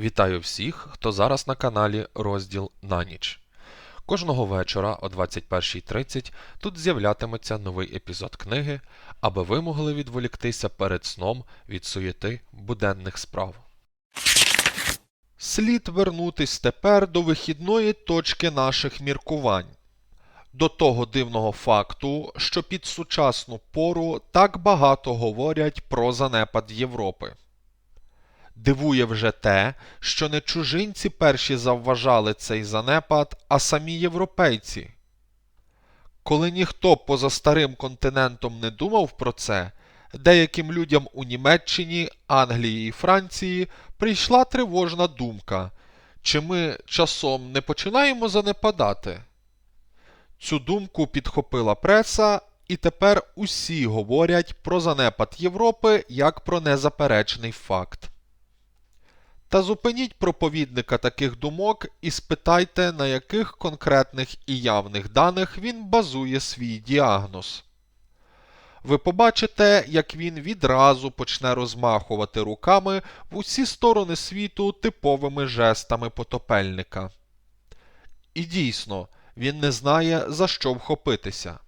Вітаю всіх, хто зараз на каналі Розділ на ніч. Кожного вечора о 21.30 тут з'являтиметься новий епізод книги, аби ви могли відволіктися перед сном від суєти буденних справ. Слід вернутись тепер до вихідної точки наших міркувань. До того дивного факту, що під сучасну пору так багато говорять про занепад Європи. Дивує вже те, що не чужинці перші завважали цей занепад, а самі європейці. Коли ніхто поза старим континентом не думав про це, деяким людям у Німеччині, Англії і Франції прийшла тривожна думка, чи ми часом не починаємо занепадати. Цю думку підхопила преса, і тепер усі говорять про занепад Європи як про незаперечний факт. Та зупиніть проповідника таких думок і спитайте, на яких конкретних і явних даних він базує свій діагноз. Ви побачите, як він відразу почне розмахувати руками в усі сторони світу типовими жестами потопельника. І дійсно, він не знає, за що вхопитися.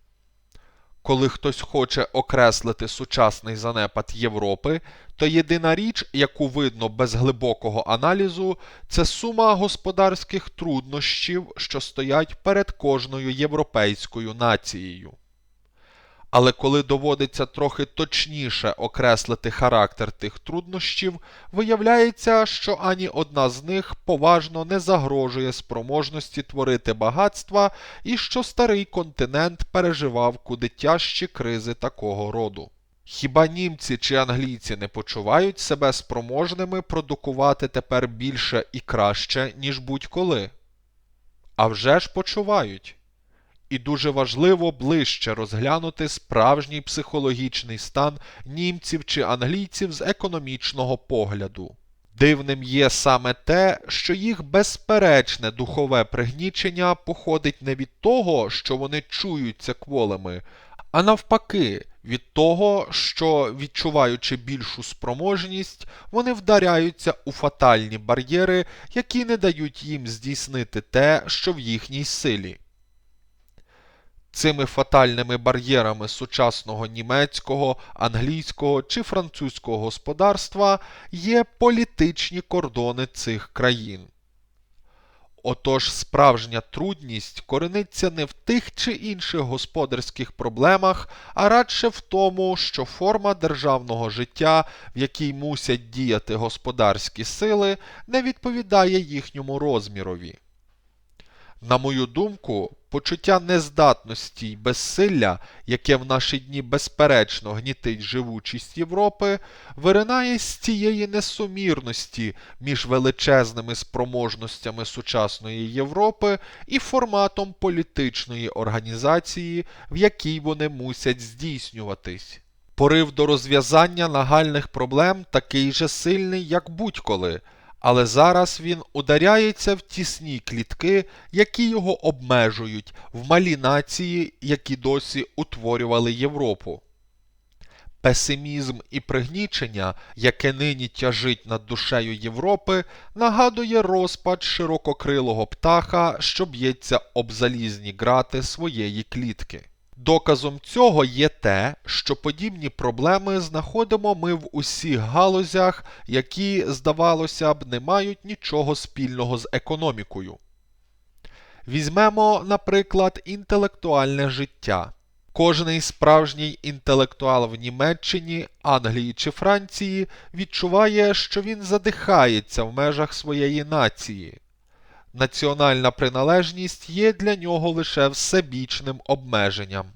Коли хтось хоче окреслити сучасний занепад Європи, то єдина річ, яку видно без глибокого аналізу, це сума господарських труднощів, що стоять перед кожною європейською нацією. Але коли доводиться трохи точніше окреслити характер тих труднощів, виявляється, що ані одна з них поважно не загрожує спроможності творити багатства і що старий континент переживав куди тяжчі кризи такого роду. Хіба німці чи англійці не почувають себе спроможними продукувати тепер більше і краще, ніж будь-коли? А вже ж почувають. І дуже важливо ближче розглянути справжній психологічний стан німців чи англійців з економічного погляду. Дивним є саме те, що їх безперечне духове пригнічення походить не від того, що вони чуються кволими, а навпаки, від того, що, відчуваючи більшу спроможність, вони вдаряються у фатальні бар'єри, які не дають їм здійснити те, що в їхній силі. Цими фатальними бар'єрами сучасного німецького, англійського чи французького господарства є політичні кордони цих країн. Отож справжня трудність корениться не в тих чи інших господарських проблемах, а радше в тому, що форма державного життя, в якій мусять діяти господарські сили, не відповідає їхньому розмірові. На мою думку, почуття нездатності й безсилля, яке в наші дні безперечно гнітить живучість Європи, виринає з цієї несумірності між величезними спроможностями сучасної Європи і форматом політичної організації, в якій вони мусять здійснюватись. Порив до розв'язання нагальних проблем такий же сильний, як будь-коли але зараз він ударяється в тісні клітки, які його обмежують в малі нації, які досі утворювали Європу. Песимізм і пригнічення, яке нині тяжить над душею Європи, нагадує розпад ширококрилого птаха, що б'ється об залізні грати своєї клітки. Доказом цього є те, що подібні проблеми знаходимо ми в усіх галузях, які, здавалося б, не мають нічого спільного з економікою. Візьмемо, наприклад, інтелектуальне життя. Кожний справжній інтелектуал в Німеччині, Англії чи Франції відчуває, що він задихається в межах своєї нації. Національна приналежність є для нього лише всебічним обмеженням.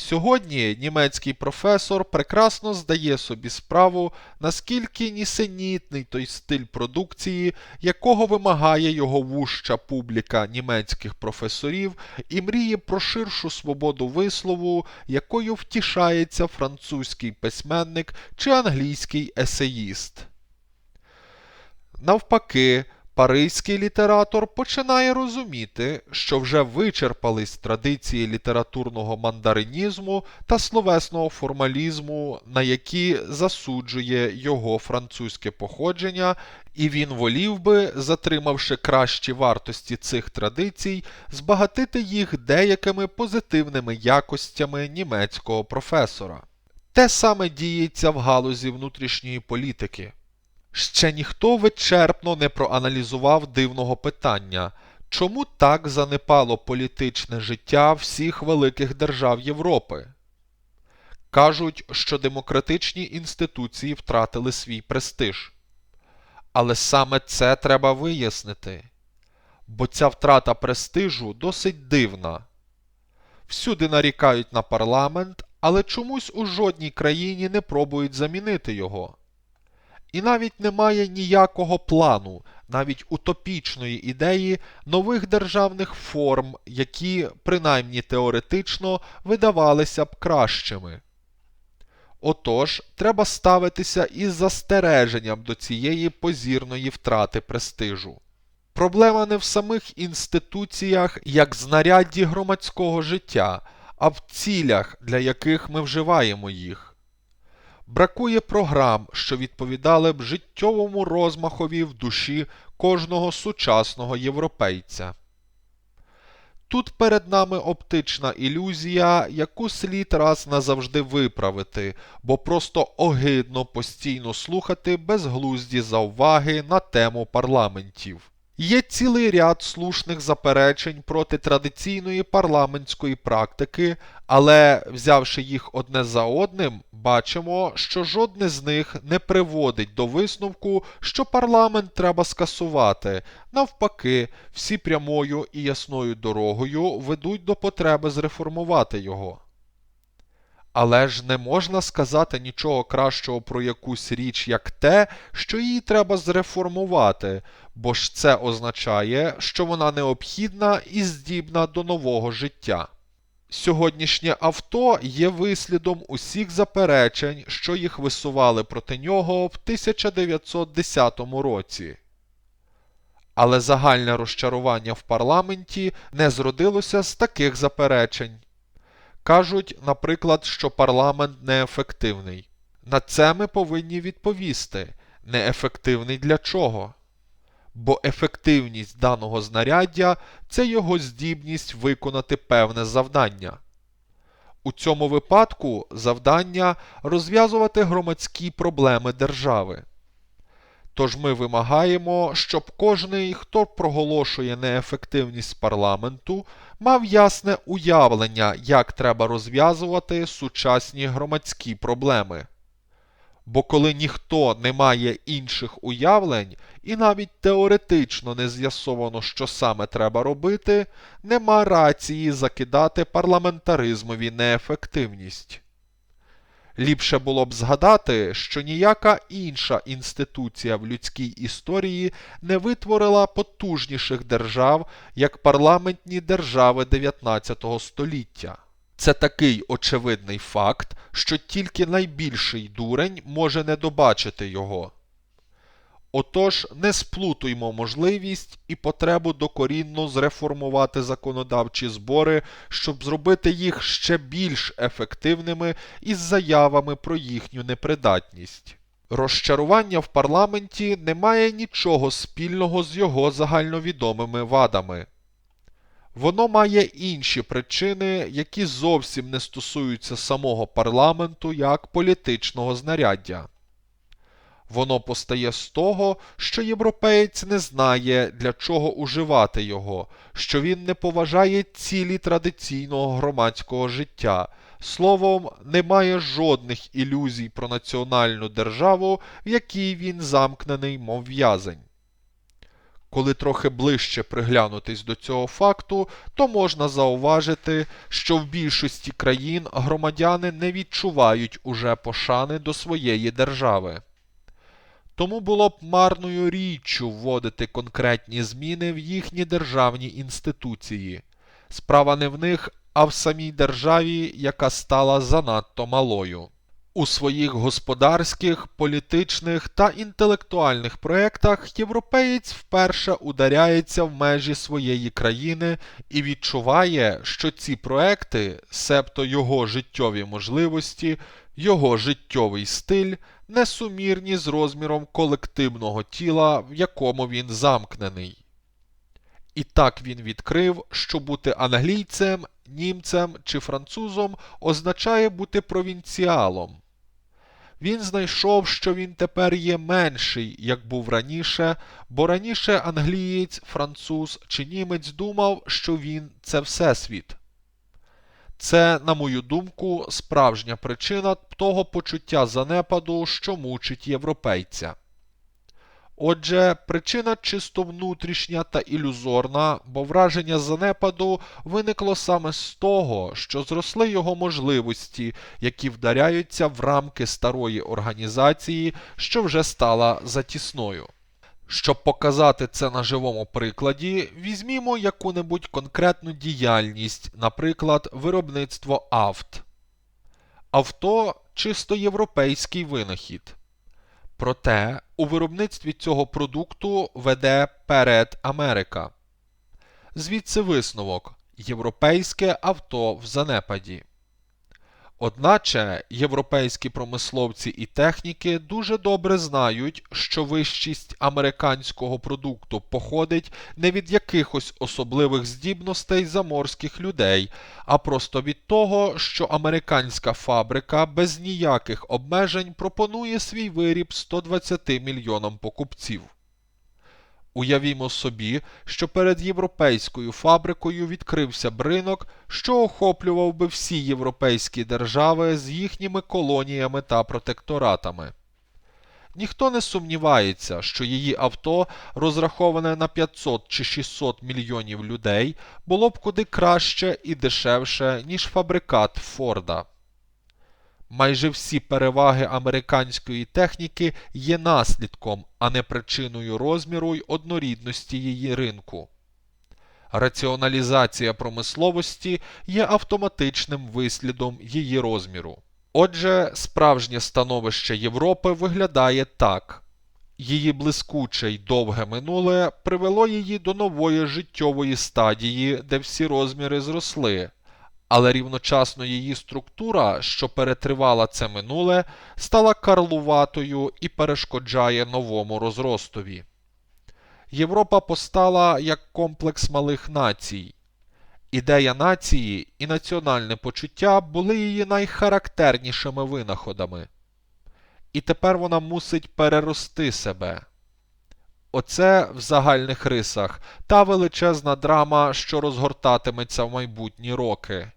Сьогодні німецький професор прекрасно здає собі справу, наскільки нісенітний той стиль продукції, якого вимагає його вуща публіка німецьких професорів, і мріє про ширшу свободу вислову, якою втішається французький письменник чи англійський есеїст. Навпаки, Паризький літератор починає розуміти, що вже вичерпались традиції літературного мандаринізму та словесного формалізму, на які засуджує його французьке походження, і він волів би, затримавши кращі вартості цих традицій, збагатити їх деякими позитивними якостями німецького професора. Те саме діється в галузі внутрішньої політики. Ще ніхто вичерпно не проаналізував дивного питання, чому так занепало політичне життя всіх великих держав Європи. Кажуть, що демократичні інституції втратили свій престиж. Але саме це треба вияснити, бо ця втрата престижу досить дивна. Всюди нарікають на парламент, але чомусь у жодній країні не пробують замінити його. І навіть немає ніякого плану, навіть утопічної ідеї нових державних форм, які, принаймні теоретично, видавалися б кращими. Отож, треба ставитися із застереженням до цієї позірної втрати престижу. Проблема не в самих інституціях як знарядді громадського життя, а в цілях, для яких ми вживаємо їх. Бракує програм, що відповідали б життєвому розмахові в душі кожного сучасного європейця. Тут перед нами оптична ілюзія, яку слід раз назавжди виправити, бо просто огидно постійно слухати безглузді зауваги на тему парламентів. Є цілий ряд слушних заперечень проти традиційної парламентської практики, але, взявши їх одне за одним, бачимо, що жодне з них не приводить до висновку, що парламент треба скасувати. Навпаки, всі прямою і ясною дорогою ведуть до потреби зреформувати його. Але ж не можна сказати нічого кращого про якусь річ, як те, що її треба зреформувати, бо ж це означає, що вона необхідна і здібна до нового життя. Сьогоднішнє авто є вислідом усіх заперечень, що їх висували проти нього в 1910 році. Але загальне розчарування в парламенті не зродилося з таких заперечень. Кажуть, наприклад, що парламент неефективний. На це ми повинні відповісти неефективний для чого? Бо ефективність даного знаряддя це його здібність виконати певне завдання. У цьому випадку завдання розв'язувати громадські проблеми держави. Тож ми вимагаємо, щоб кожний, хто проголошує неефективність парламенту, мав ясне уявлення, як треба розв'язувати сучасні громадські проблеми. Бо коли ніхто не має інших уявлень і навіть теоретично не з'ясовано, що саме треба робити, нема рації закидати парламентаризмові неефективність. Ліпше було б згадати, що ніяка інша інституція в людській історії не витворила потужніших держав, як парламентні держави 19 століття. Це такий очевидний факт, що тільки найбільший дурень може не добачити його. Отож, не сплутуймо можливість і потребу докорінно зреформувати законодавчі збори, щоб зробити їх ще більш ефективними із заявами про їхню непридатність. Розчарування в парламенті не має нічого спільного з його загальновідомими вадами. Воно має інші причини, які зовсім не стосуються самого парламенту як політичного знаряддя. Воно постає з того, що європеєць не знає, для чого уживати його, що він не поважає цілі традиційного громадського життя. Словом, не має жодних ілюзій про національну державу, в якій він замкнений, мов в'язень. Коли трохи ближче приглянутись до цього факту, то можна зауважити, що в більшості країн громадяни не відчувають уже пошани до своєї держави. Тому було б марною річчю вводити конкретні зміни в їхні державні інституції. Справа не в них, а в самій державі, яка стала занадто малою. У своїх господарських, політичних та інтелектуальних проєктах європеєць вперше ударяється в межі своєї країни і відчуває, що ці проекти, себто його життєві можливості, його життєвий стиль, несумірні з розміром колективного тіла, в якому він замкнений. І так він відкрив, що бути англійцем, німцем чи французом означає бути провінціалом. Він знайшов, що він тепер є менший, як був раніше, бо раніше англієць, француз чи німець думав, що він це всесвіт. Це, на мою думку, справжня причина того почуття занепаду, що мучить європейця. Отже, причина чисто внутрішня та ілюзорна, бо враження занепаду виникло саме з того, що зросли його можливості, які вдаряються в рамки старої організації, що вже стала затісною. Щоб показати це на живому прикладі, візьмімо яку-небудь конкретну діяльність, наприклад, виробництво авт. Авто чисто європейський винахід. Проте у виробництві цього продукту веде перед Америка. Звідси висновок європейське авто в занепаді. Одначе європейські промисловці і техніки дуже добре знають, що вищість американського продукту походить не від якихось особливих здібностей заморських людей, а просто від того, що американська фабрика без ніяких обмежень пропонує свій виріб 120 мільйонам покупців. Уявімо собі, що перед європейською фабрикою відкрився б ринок, що охоплював би всі європейські держави з їхніми колоніями та протекторатами. Ніхто не сумнівається, що її авто, розраховане на 500 чи 600 мільйонів людей, було б куди краще і дешевше, ніж фабрикат Форда. Майже всі переваги американської техніки є наслідком, а не причиною розміру й однорідності її ринку. Раціоналізація промисловості є автоматичним вислідом її розміру. Отже, справжнє становище Європи виглядає так. Її блискуче й довге минуле привело її до нової життєвої стадії, де всі розміри зросли але рівночасно її структура, що перетривала це минуле, стала карлуватою і перешкоджає новому розростові. Європа постала як комплекс малих націй. Ідея нації і національне почуття були її найхарактернішими винаходами. І тепер вона мусить перерости себе. Оце в загальних рисах та величезна драма, що розгортатиметься в майбутні роки.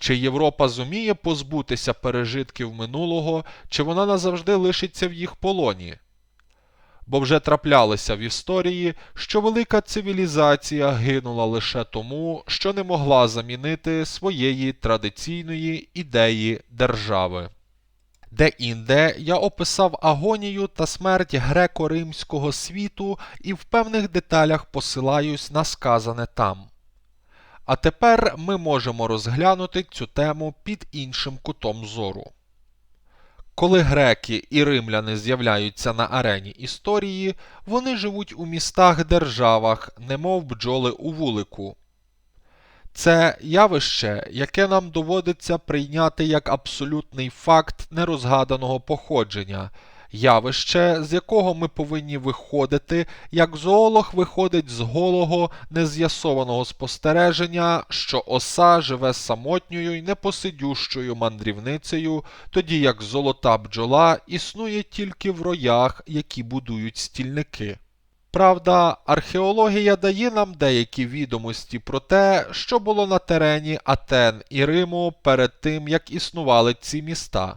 Чи Європа зуміє позбутися пережитків минулого, чи вона назавжди лишиться в їх полоні? Бо вже траплялося в історії, що велика цивілізація гинула лише тому, що не могла замінити своєї традиційної ідеї держави. Де інде я описав агонію та смерть греко-римського світу і в певних деталях посилаюсь на сказане там. А тепер ми можемо розглянути цю тему під іншим кутом зору. Коли греки і римляни з'являються на арені історії, вони живуть у містах-державах, немов бджоли у вулику. Це явище, яке нам доводиться прийняти як абсолютний факт нерозгаданого походження, явище, з якого ми повинні виходити, як зоолог виходить з голого, нез'ясованого спостереження, що оса живе самотньою й непосидющою мандрівницею, тоді як золота бджола існує тільки в роях, які будують стільники. Правда, археологія дає нам деякі відомості про те, що було на терені Атен і Риму перед тим, як існували ці міста.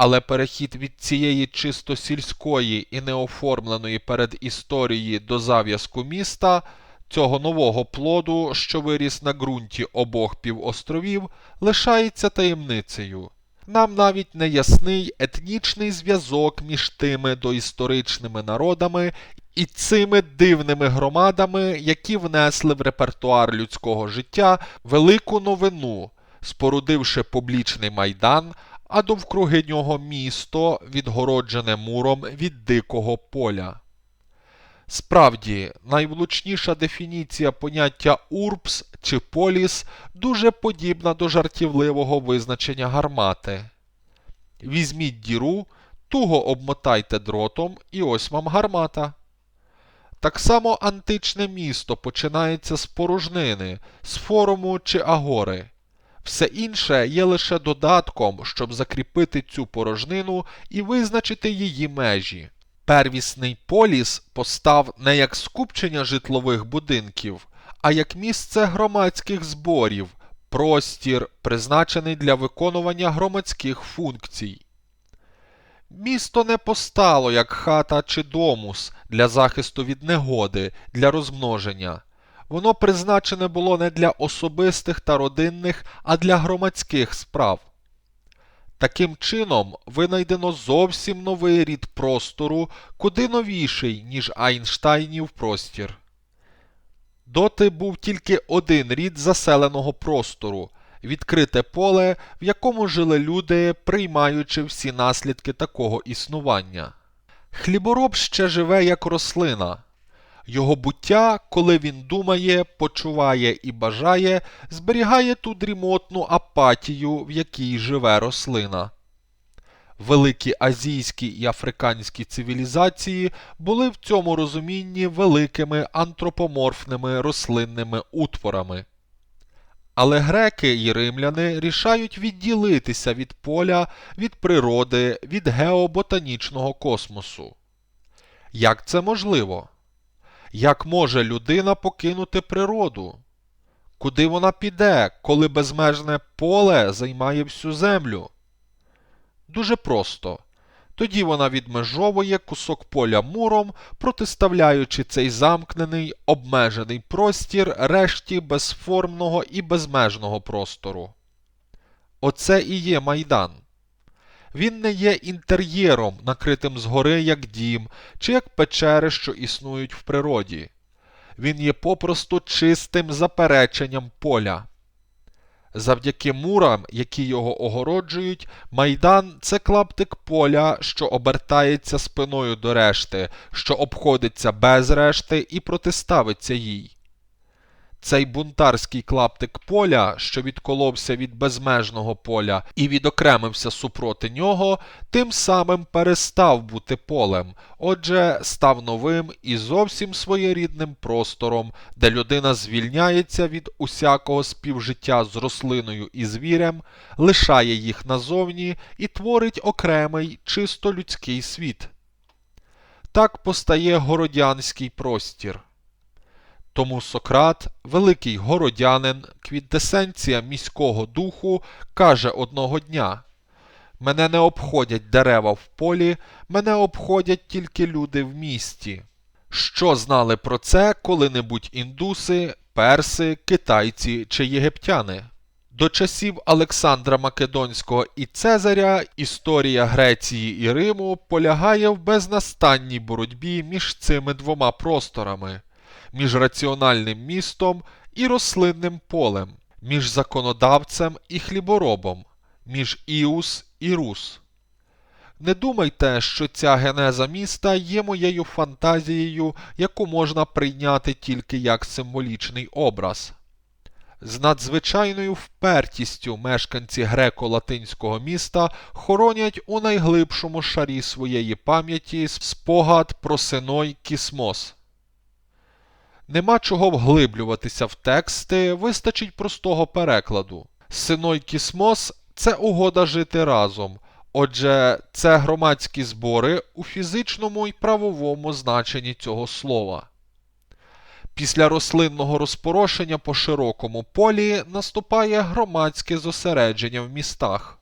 Але перехід від цієї чисто сільської і неоформленої перед історії до зав'язку міста, цього нового плоду, що виріс на ґрунті обох півостровів, лишається таємницею. Нам навіть не ясний етнічний зв'язок між тими доісторичними народами і цими дивними громадами, які внесли в репертуар людського життя велику новину, спорудивши публічний майдан, а довкруги нього місто, відгороджене муром від дикого поля. Справді, найвлучніша дефініція поняття урбс чи поліс дуже подібна до жартівливого визначення гармати. Візьміть діру, туго обмотайте дротом, і ось вам гармата. Так само античне місто починається з порожнини, з форуму чи агори. Все інше є лише додатком, щоб закріпити цю порожнину і визначити її межі. Первісний поліс постав не як скупчення житлових будинків, а як місце громадських зборів, простір, призначений для виконування громадських функцій. Місто не постало як хата чи домус для захисту від негоди, для розмноження. Воно призначене було не для особистих та родинних, а для громадських справ. Таким чином, винайдено зовсім новий рід простору, куди новіший, ніж Айнштайнів простір. Доти був тільки один рід заселеного простору відкрите поле, в якому жили люди, приймаючи всі наслідки такого існування. Хлібороб ще живе як рослина. Його буття, коли він думає, почуває і бажає, зберігає ту дрімотну апатію, в якій живе рослина. Великі азійські і африканські цивілізації були в цьому розумінні великими антропоморфними рослинними утворами. Але греки і римляни рішають відділитися від поля, від природи, від геоботанічного космосу. Як це можливо? Як може людина покинути природу? Куди вона піде, коли безмежне поле займає всю землю? Дуже просто. Тоді вона відмежовує кусок поля муром, протиставляючи цей замкнений, обмежений простір решті безформного і безмежного простору. Оце і є майдан. Він не є інтер'єром, накритим згори як дім, чи як печери, що існують в природі. Він є попросту чистим запереченням поля. Завдяки мурам, які його огороджують, майдан це клаптик поля, що обертається спиною до решти, що обходиться без решти і протиставиться їй. Цей бунтарський клаптик поля, що відколовся від безмежного поля і відокремився супроти нього, тим самим перестав бути полем, отже, став новим і зовсім своєрідним простором, де людина звільняється від усякого співжиття з рослиною і звірем, лишає їх назовні і творить окремий чисто людський світ. Так постає городянський простір. Тому Сократ, великий городянин, квінтесенція міського духу, каже одного дня Мене не обходять дерева в полі, мене обходять тільки люди в місті. Що знали про це коли-небудь індуси, перси, китайці чи єгиптяни? До часів Олександра Македонського і Цезаря історія Греції і Риму полягає в безнастанній боротьбі між цими двома просторами між раціональним містом і рослинним полем, між законодавцем і хліборобом, між Іус і Рус. Не думайте, що ця генеза міста є моєю фантазією, яку можна прийняти тільки як символічний образ. З надзвичайною впертістю мешканці греко-латинського міста хоронять у найглибшому шарі своєї пам'яті спогад про Синой Кісмос. Нема чого вглиблюватися в тексти, вистачить простого перекладу. Синой Кісмос це угода жити разом. Отже, це громадські збори у фізичному і правовому значенні цього слова. Після рослинного розпорошення по широкому полі наступає громадське зосередження в містах.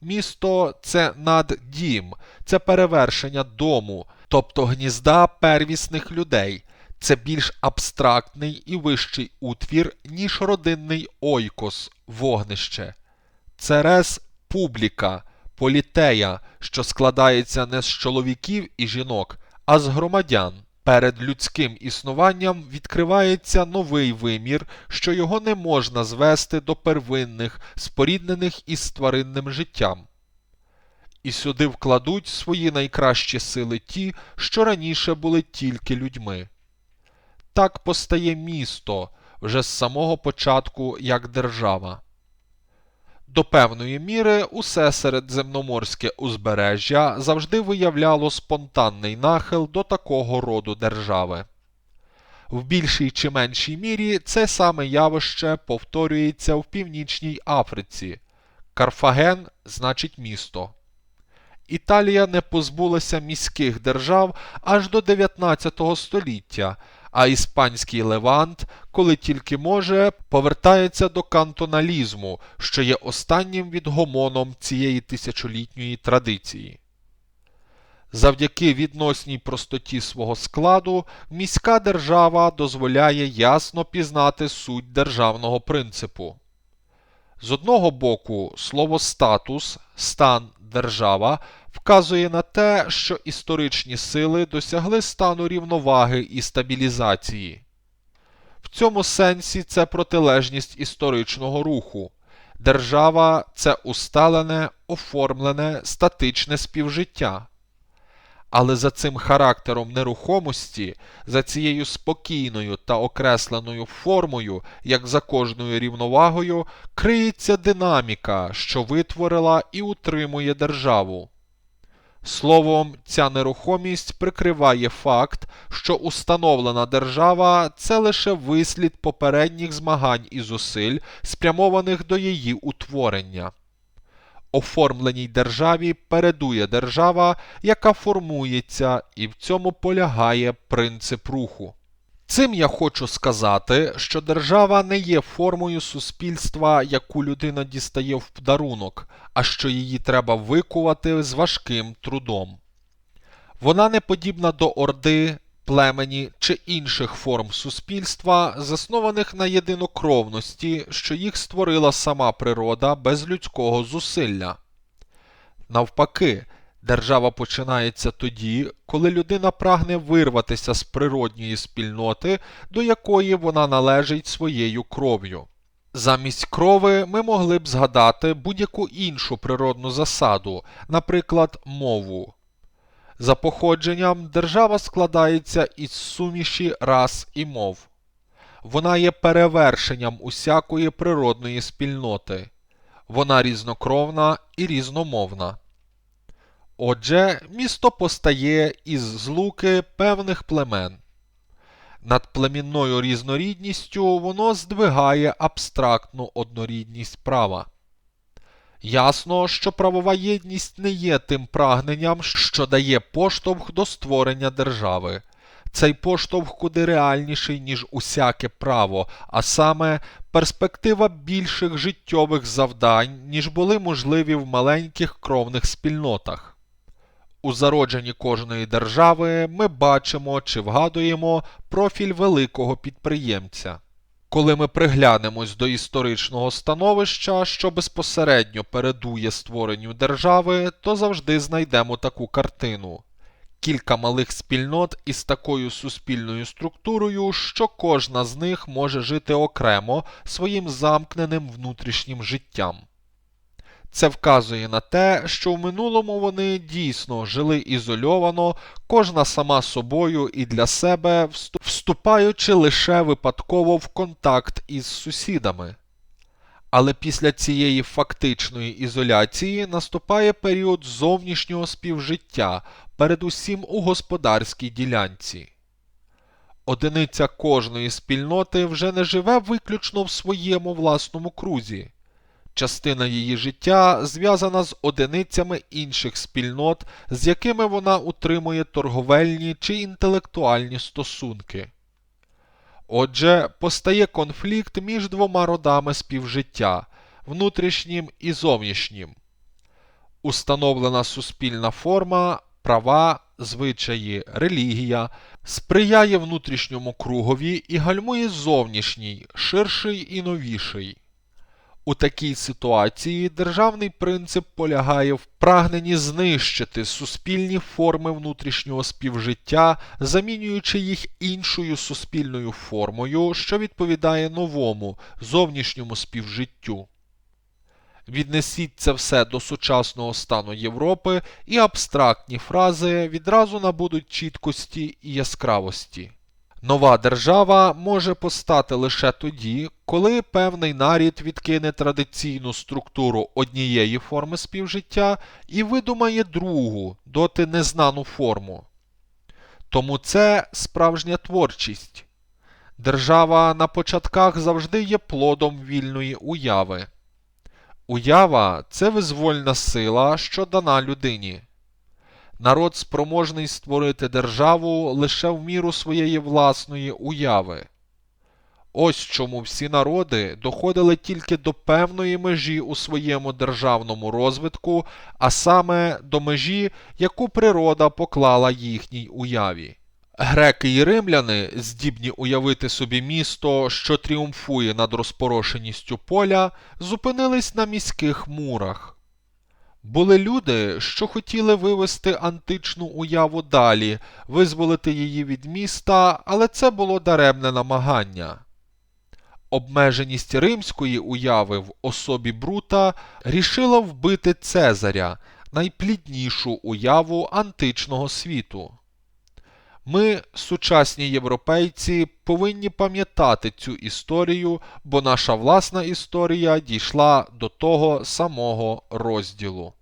Місто це наддім, це перевершення дому, тобто гнізда первісних людей. Це більш абстрактний і вищий утвір, ніж родинний ойкос, вогнище. Це рес публіка, політея, що складається не з чоловіків і жінок, а з громадян. Перед людським існуванням відкривається новий вимір, що його не можна звести до первинних, споріднених із тваринним життям. і сюди вкладуть свої найкращі сили ті, що раніше були тільки людьми. Так постає місто вже з самого початку як держава. До певної міри усе середземноморське узбережжя завжди виявляло спонтанний нахил до такого роду держави. В більшій чи меншій мірі це саме явище повторюється в Північній Африці. Карфаген значить місто. Італія не позбулася міських держав аж до 19 століття, а іспанський Левант, коли тільки може, повертається до кантоналізму, що є останнім відгомоном цієї тисячолітньої традиції. Завдяки відносній простоті свого складу, міська держава дозволяє ясно пізнати суть державного принципу. З одного боку, слово статус, стан, держава вказує на те, що історичні сили досягли стану рівноваги і стабілізації. В цьому сенсі це протилежність історичного руху. Держава це усталене, оформлене, статичне співжиття. Але за цим характером нерухомості, за цією спокійною та окресленою формою, як за кожною рівновагою, криється динаміка, що витворила і утримує державу. Словом, ця нерухомість прикриває факт, що установлена держава це лише вислід попередніх змагань і зусиль, спрямованих до її утворення. Оформленій державі передує держава, яка формується, і в цьому полягає принцип руху. Цим я хочу сказати, що держава не є формою суспільства, яку людина дістає в подарунок, а що її треба викувати з важким трудом. Вона не подібна до орди, племені чи інших форм суспільства, заснованих на єдинокровності, що їх створила сама природа без людського зусилля. Навпаки, держава починається тоді, коли людина прагне вирватися з природньої спільноти, до якої вона належить своєю кров'ю. Замість крови ми могли б згадати будь-яку іншу природну засаду, наприклад, мову. За походженням держава складається із суміші рас і мов. Вона є перевершенням усякої природної спільноти. Вона різнокровна і різномовна. Отже, місто постає із злуки певних племен. Над племінною різнорідністю воно здвигає абстрактну однорідність права. Ясно, що правова єдність не є тим прагненням, що дає поштовх до створення держави. Цей поштовх куди реальніший, ніж усяке право, а саме перспектива більших життєвих завдань, ніж були можливі в маленьких кровних спільнотах. У зародженні кожної держави ми бачимо чи вгадуємо профіль великого підприємця. Коли ми приглянемось до історичного становища, що безпосередньо передує створенню держави, то завжди знайдемо таку картину. Кілька малих спільнот із такою суспільною структурою, що кожна з них може жити окремо своїм замкненим внутрішнім життям. Це вказує на те, що в минулому вони дійсно жили ізольовано, кожна сама собою і для себе, вступаючи лише випадково в контакт із сусідами. Але після цієї фактичної ізоляції наступає період зовнішнього співжиття, передусім у господарській ділянці. Одиниця кожної спільноти вже не живе виключно в своєму власному крузі. Частина її життя зв'язана з одиницями інших спільнот, з якими вона утримує торговельні чи інтелектуальні стосунки. Отже, постає конфлікт між двома родами співжиття внутрішнім і зовнішнім. Установлена суспільна форма, права, звичаї, релігія сприяє внутрішньому кругові і гальмує зовнішній, ширший і новіший. У такій ситуації державний принцип полягає в прагненні знищити суспільні форми внутрішнього співжиття, замінюючи їх іншою суспільною формою, що відповідає новому зовнішньому співжиттю. Віднесіть це все до сучасного стану Європи, і абстрактні фрази відразу набудуть чіткості і яскравості. Нова держава може постати лише тоді, коли певний нарід відкине традиційну структуру однієї форми співжиття і видумає другу, доти незнану форму. Тому це справжня творчість. Держава на початках завжди є плодом вільної уяви. Уява це визвольна сила, що дана людині. Народ спроможний створити державу лише в міру своєї власної уяви. Ось чому всі народи доходили тільки до певної межі у своєму державному розвитку, а саме до межі, яку природа поклала їхній уяві. Греки і римляни, здібні уявити собі місто, що тріумфує над розпорошеністю поля, зупинились на міських мурах. Були люди, що хотіли вивести античну уяву далі, визволити її від міста, але це було даремне намагання. Обмеженість римської уяви в особі Брута рішила вбити Цезаря, найпліднішу уяву античного світу. Ми, сучасні європейці, повинні пам'ятати цю історію, бо наша власна історія дійшла до того самого розділу.